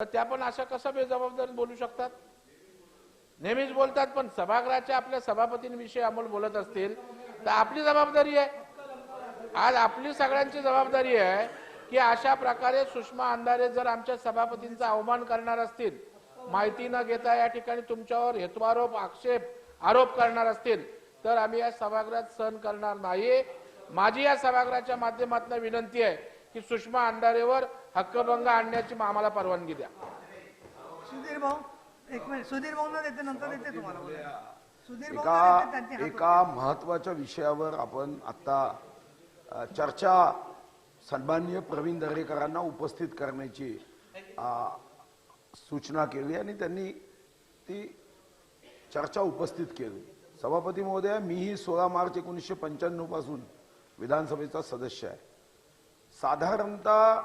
तर त्या पण अशा कसं बेजबाबदार बोलू शकतात? नेहमीच बोलतात पण सभागृहाच्या आपल्या सभापतींविषयी अमोल बोलत असतील तर आपली जबाबदारी आहे. आज आपली सगळ्यांची जबाबदारी आहे की अशा प्रकारे सुषमा अंधारे जर आमच्या सभापतींचा अवमान करणार असतील माहिती न घेता या ठिकाणी तुमच्यावर हेतुआरोप आक्षेप आरोप करणार असतील तर आम्ही या सभागृहात सहन करणार नाही. माझी या सभागृहाच्या माध्यमातून विनंती आहे की सुषमा अंधारेवर हक्कभंग आणण्याची आम्हाला परवानगी द्या. सुधीर भाऊ एक मिनिट. सुधीर भाऊ न देते नंतर देते तुम्हाला. बोलायला. सुधीर भाऊ एका देते त्यांचे हात एका महत्त्वाच्या विषयावर आपण आता अ, चर्चा सन्माननीय प्रवीण दरेकरांना उपस्थित करण्याची अ, सूचना केली आणि त्यांनी ती चर्चा उपस्थित केली. सभापती महोदय मीही सोळा मार्च एकोणीसशे पंच्याण्णवपासून विधानसभेचा सदस्य आहे. साधारणतः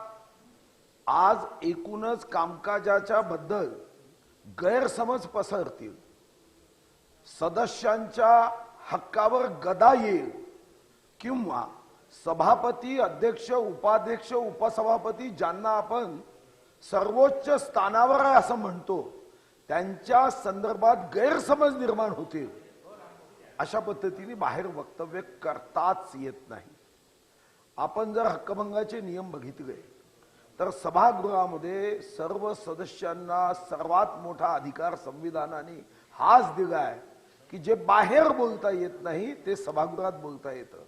आज एकूणच कामकाजाच्या बद्दल गैरसमज पसरतील. सदस्यांच्या हक्कावर गदा येईल किंवा सभापती अध्यक्ष उपाध्यक्ष उपसभापती ज्यांना आपण सर्वोच्च स्थानावर आहे असं म्हणतो त्यांच्या संदर्भात गैरसमज निर्माण होतील. अशा पद्धतीने बाहेर वक्तव्य करताच येत नाही. आपण जर हक्कभंगाचे नियम बघितले तर सभागृहामध्ये सर्व सदस्यांना सर्वात मोठा अधिकार संविधानाने हाच दिलाय की जे बाहेर बोलता येत नाही ते सभागृहात बोलता येतं.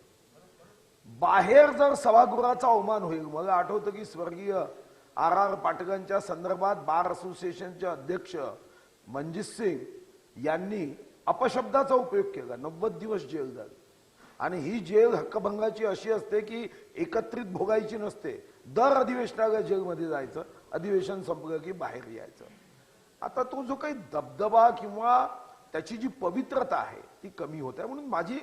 बाहेर जर सभागृहाचा अवमान होईल मला आठवतं की स्वर्गीय आर आर पाटकांच्या संदर्भात बार असोसिएशनचे अध्यक्ष मनजित सिंग यांनी अपशब्दाचा उपयोग केला नव्वद दिवस जेल झाली. आणि ही जेल हक्कभंगाची अशी असते की एकत्रित भोगायची नसते दर अधिवेशनाला जेलमध्ये जायचं अधिवेशन संपलं की बाहेर यायचं. आता तो जो काही दबदबा किंवा त्याची जी पवित्रता आहे ती कमी होत आहे. म्हणून माझी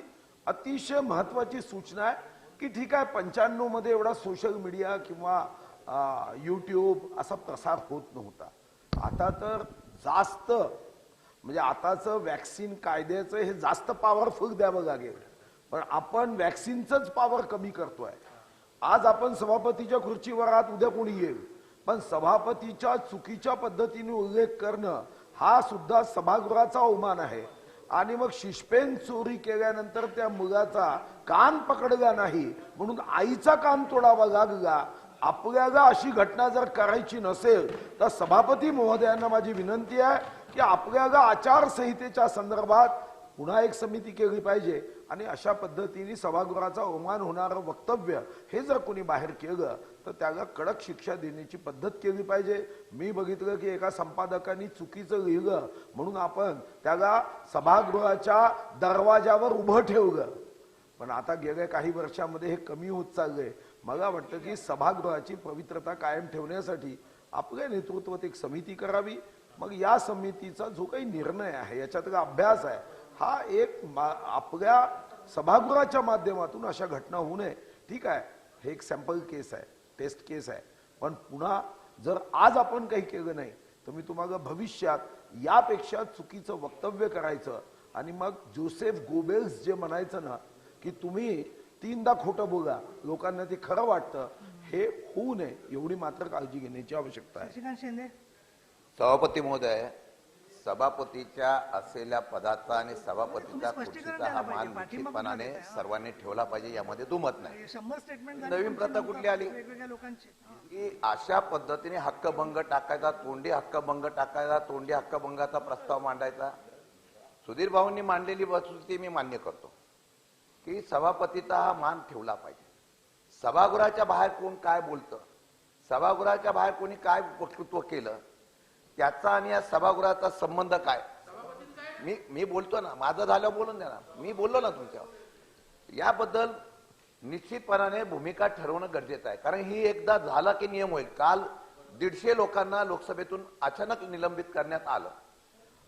अतिशय महत्वाची सूचना आहे की ठीक आहे पंच्याण्णवमध्ये एवढा सोशल मीडिया किंवा युट्यूब असा प्रसार होत नव्हता. आता तर जास्त म्हणजे आताच वॅक्सिन कायद्याचं हे जास्त पॉवरफुल द्यावं लागेल. पण आपण वॅक्सिनच पॉवर कमी करतोय. आज आपण सभापतीच्या खुर्चीवर आहात उद्या कोणी येईल. पण सभापतीच्या चुकीच्या पद्धतीने उल्लेख करणं हा सुद्धा सभागृहाचा अवमान आहे. आणि मग शिष्पेन चोरी केल्यानंतर त्या मुलाचा कान पकडला नाही म्हणून आईचा कान तोडावा लागला. आपल्याला अशी घटना जर करायची नसेल तर सभापती महोदयांना माझी विनंती आहे की आपल्याला आचारसंहितेच्या संदर्भात पुन्हा एक समिती केली पाहिजे. आणि अशा पद्धतीने सभागृहाचा अवमान होणारं वक्तव्य हे जर कोणी बाहेर केलं तर त्याला कडक शिक्षा देण्याची पद्धत केली पाहिजे. मी बघितलं की एका संपादकांनी चुकीचं लिहिलं म्हणून आपण त्याला सभागृहाच्या दरवाजावर उभं ठेवलं. पण आता गेल्या काही वर्षामध्ये हे कमी होत चाललंय. मला वाटतं की सभागृहाची पवित्रता कायम ठेवण्यासाठी आपल्या नेतृत्वात एक समिती करावी. मग या समितीचा जो काही निर्णय आहे याच्यातला अभ्यास आहे. हा एक आपल्या सभागृहाच्या माध्यमातून अशा घटना होऊ नये. ठीक आहे. हे एक सॅम्पल केस आहे. टेस्ट केस आहे. पण पुन्हा जर आज आपण काही केलं नाही तर मी तुम्हाला भविष्यात यापेक्षा चुकीचं वक्तव्य करायचं आणि मग जोसेफ गोबेल्स जे म्हणायचं ना की तुम्ही तीनदा खोटं बोला लोकांना ते खरं वाटतं हे होऊ नये. एवढी मात्र काळजी घेण्याची आवश्यकता आहे. शिंदे. सभापती महोदय सभापतीच्या असलेल्या पदाचा आणि सभापतीचा खुर्चीचा हा. मान निश्चितपणाने? सर्वांनी ठेवला पाहिजे यामध्ये दुमत नाही स्टेटमेंट नवीन प्रथा कुठली आली? की अशा पद्धतीने हक्कभंग टाकायचा तोंडी हक्कभंग टाकायचा तोंडी हक्कभंगाचा प्रस्ताव मांडायचा सुधीर भाऊंनी मांडलेली वस्तुस्थिती मी मान्य करतो की सभापतीचा हा मान ठेवला पाहिजे सभागृहाच्या बाहेर कोण काय बोलतं सभागृहाच्या बाहेर कोणी काय वक्तृत्व केलं त्याचा आणि या सभागृहाचा संबंध काय? मी मी बोलतो ना माझं झालं बोलून द्या ना मी बोललो ना तुमच्यावर. याबद्दल निश्चितपणाने भूमिका ठरवणं गरजेचं आहे. कारण ही एकदा झाला की नियम होईल. काल दीडशे लोकांना लोकसभेतून अचानक निलंबित करण्यात आलं.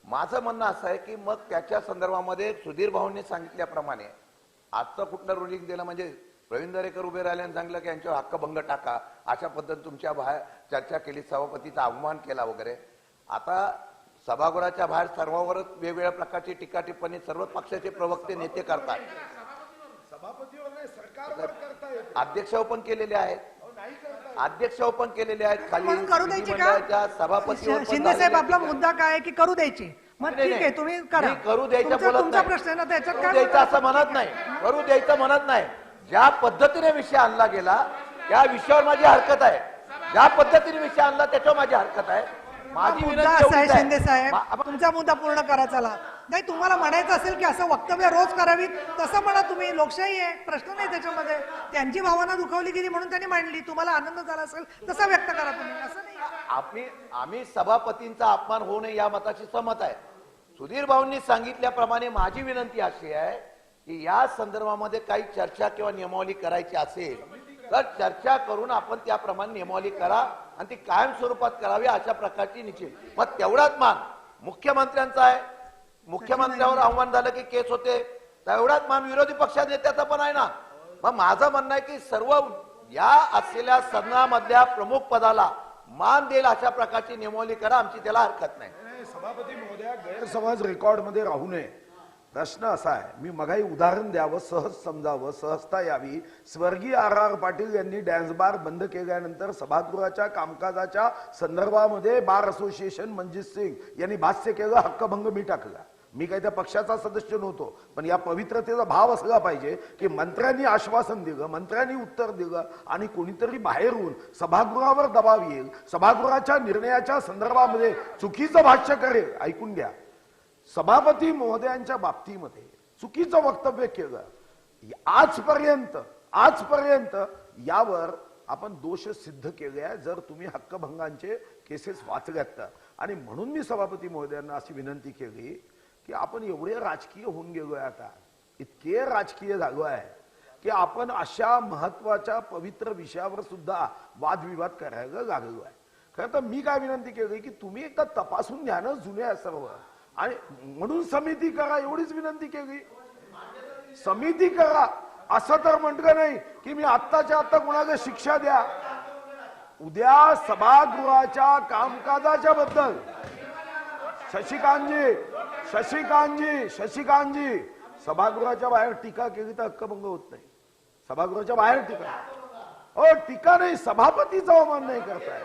माझं म्हणणं असं आहे की मग त्याच्या संदर्भामध्ये सुधीर भाऊंनी सांगितल्याप्रमाणे आजचं कुठलं रुलिंग दिलं म्हणजे प्रवीण दरेकर उभे राहिले आणि सांगलं की यांच्यावर हक्कभंग टाका. अशा पद्धतीने तुमच्या बाहेर चर्चा केली सभापतीचा अवमान केला वगैरे. आता सभागृहाच्या बाहेर सर्वांवरच वेगवेगळ्या प्रकारची टीका टिप्पणी सर्व पक्षाचे प्रवक्ते नेते करतात. अध्यक्ष पण केलेले आहेत. नाही करता अध्यक्ष ओपन केलेले आहेत खाली म्हणून करू द्यायची विधिमंडळाच्या का सभापती शिंदे साहेब आपला मुद्दा काय आहे की करू द्यायची? मग ठीक आहे. तुम्ही करा. द्यायचं तुमचा- बोलत. प्रश्न आहे ना त्याच्यात काय द्यायचं? असं म्हणत नाही. करू द्यायचं म्हणत नाही. ज्या पद्धतीने विषय आणला गेला त्या विषयावर माझी हरकत आहे. ज्या पद्धतीने विषय आणला त्याच्यावर माझी हरकत आहे. माझी मुद्दा विनंती असा आहे एवढीच शिंदे साहेब मा- तुमचा मुद्दा पूर्ण करा चला. नाही तुम्हाला म्हणायचं असेल की असं वक्तव्य रोज करावी तसं म्हणा तुम्ही लोकशाही आहे प्रश्न नाही त्याच्यामध्ये. त्यांची भावना दुखावली गेली म्हणून त्यांनी मांडली तुम्हाला आनंद झाला असेल तसा व्यक्त करा तुम्ही असं नाही. आम्ही आम्ही सभापतींचा अपमान होऊ नये या मताशी सहमत आहे. सुधीर भाऊंनी सांगितल्याप्रमाणे माझी विनंती अशी आहे की या संदर्भामध्ये काही चर्चा किंवा नियमावली करायची असेल तर चर्चा करून आपण त्याप्रमाणे नियमावली करा आणि ती कायम स्वरूपात करावी अशा प्रकारची निश्चित. मग तेवढाच मान मुख्यमंत्र्यांचा आहे. मुख्यमंत्र्यावर आव्हान झालं की केस होते. तेवढाच मान विरोधी पक्षात नेत्याचा पण आहे ना. मग माझं म्हणणं आहे की सर्व या असलेल्या सदनामधल्या प्रमुख पदाला मान देईल अशा प्रकारची नियमावली करा. आमची त्याला हरकत नाही. नाही, सभापती महोदया गैरसमज रेकॉर्डमध्ये राहू नये. प्रश्न असा आहे. मी मगाही उदाहरण द्यावं सहज समजावं सहजता यावी. स्वर्गीय आर आर पाटील यांनी डॅन्स बार बंद केल्यानंतर सभागृहाच्या कामकाजाच्या संदर्भामध्ये बार असोसिएशन मनजित सिंग यांनी भाष्य केलं हक्कभंग मी टाकला. मी काही त्या पक्षाचा सदस्य नव्हतो पण या पवित्रतेचा भाव असला पाहिजे की मंत्र्यांनी आश्वासन दिलं मंत्र्यांनी उत्तर दिलं आणि कोणीतरी बाहेरून सभागृहावर दबाव येईल सभागृहाच्या निर्णयाच्या संदर्भामध्ये चुकीचं भाष्य करेल. ऐकून घ्या. सभापती महोदयांच्या बाबतीमध्ये चुकीचं वक्तव्य केलं आजपर्यंत आजपर्यंत यावर आपण दोष सिद्ध केले आहे जर तुम्ही हक्कभंगांचे केसेस वाचल्यात तर आणि म्हणून मी सभापती महोदयांना अशी विनंती केली की आपण एवढे राजकीय होऊन गेलोय आता इतके राजकीय झालो आहे की आपण अशा महत्त्वाच्या पवित्र विषयावर सुद्धा वादविवाद करायला लागलो आहे खरं तर मी काय विनंती केली की तुम्ही एकदा तपासून घ्या ना जुने सर्व. आणि म्हणून समिती करा एवढीच विनंती केली. समिती करा. असं तर म्हटलं नाही की मी आत्ताच्या आत्ता कुणाला शिक्षा द्या. उद्या सभागृहाच्या कामकाजाच्या बद्दल. शशिकांतजी शशिकांतजी शशिकांतजी सभागृहाच्या बाहेर टीका केली तर हक्कभंग होत नाही. सभागृहाच्या बाहेर टीका. हो टीका नाही सभापतीचा अवमान नाही करताय.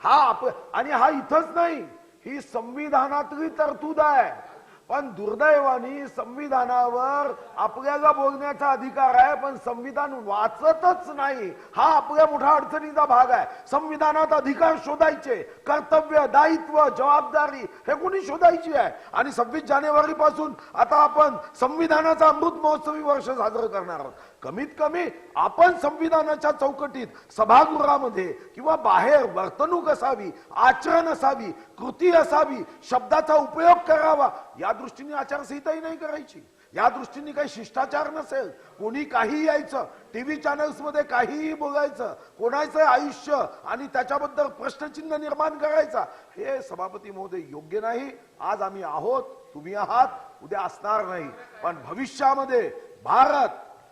हा आप आणि हा इथंच नाही. ही संविधानातली तरतूद आहे. पण दुर्दैवानी संविधानावर आपल्याला बोलण्याचा अधिकार आहे पण संविधान वाचतच नाही. हा आपल्या मोठा अडचणीचा भाग आहे. संविधानात अधिकार शोधायचे कर्तव्य दायित्व जबाबदारी हे कोणी शोधायची आहे? आणि सव्वीस जानेवारी पासून आता आपण संविधानाचा अमृत महोत्सवी वर्ष साजरं करणार आहोत. कमीत कमी आपण संविधानाच्या चौकटीत सभागृहामध्ये किंवा बाहेर वर्तणूक असावी आचरण असावी कृती असावी शब्दाचा उपयोग करावा या दृष्टीने आचारसंहिताही नाही करायची. या दृष्टीने काही शिष्टाचार नसेल. कोणी काही यायचं टीव्ही चॅनल्समध्ये काहीही बोलायचं कोणाचं आयुष्य आणि त्याच्याबद्दल प्रश्नचिन्ह निर्माण करायचा हे सभापती महोदय योग्य नाही. आज आम्ही आहोत तुम्ही आहात उद्या असणार नाही. पण भविष्यामध्ये भारत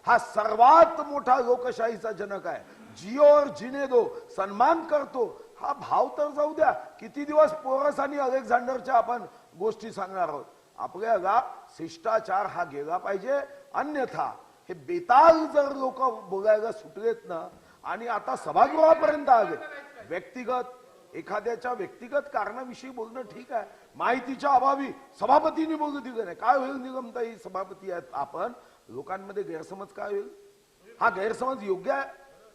हा सर्वात मोठा लोकशाहीचा जनक आहे. जिओ और जिने दो सन्मान करतो. हा भाव तर जाऊ द्या. किती दिवस पोरस आणि अलेक्झांडरच्या आपण गोष्टी सांगणार आहोत? आपल्याला शिष्टाचार हा गेला पाहिजे. अन्यथा हे बेताल जर लोक बोलायला सुटलेत ना आणि आता सभागृहापर्यंत आले व्यक्तिगत एखाद्याच्या व्यक्तिगत कारणाविषयी बोलणं ठीक आहे. माहितीच्या अभावी सभापतींनी बोलू दिलं नाही. काय होईल निगमताई सभापती आहेत आपण लोकांमध्ये गैरसमज काय होईल? हा गैरसमज योग्य आहे?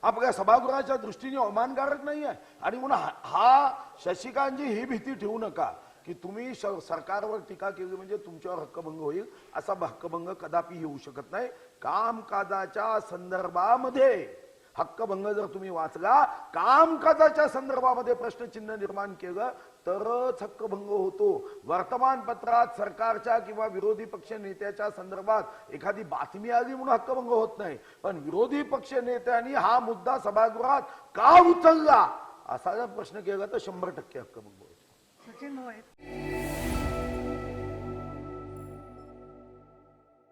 आपल्या सभागृहाच्या दृष्टीने अवमानकारक नाही आहे? आणि म्हणून हा- हा शशिकांतजी ही भीती ठेवू नका. की तुम्ही सरकारवर टीका केली म्हणजे तुमच्यावर हक्कभंग होईल असा हक्कभंग कदापि येऊ शकत नाही. कामकाजाच्या संदर्भामध्ये हक्कभंग जर तुम्ही वाचला कामकाजाच्या संदर्भामध्ये प्रश्नचिन्ह निर्माण केलं तरच हक्कभंग होतो. वर्तमानपत्रात सरकारच्या किंवा विरोधी पक्ष नेत्याच्या संदर्भात एखादी बातमी आली म्हणून हक्कभंग होत नाही. पण विरोधी पक्ष नेत्यांनी हा मुद्दा सभागृहात का उचलला? असा जर प्रश्न केला तर शंभर टक्के हक्कभंग. होतो सचिन भाऊ आहेत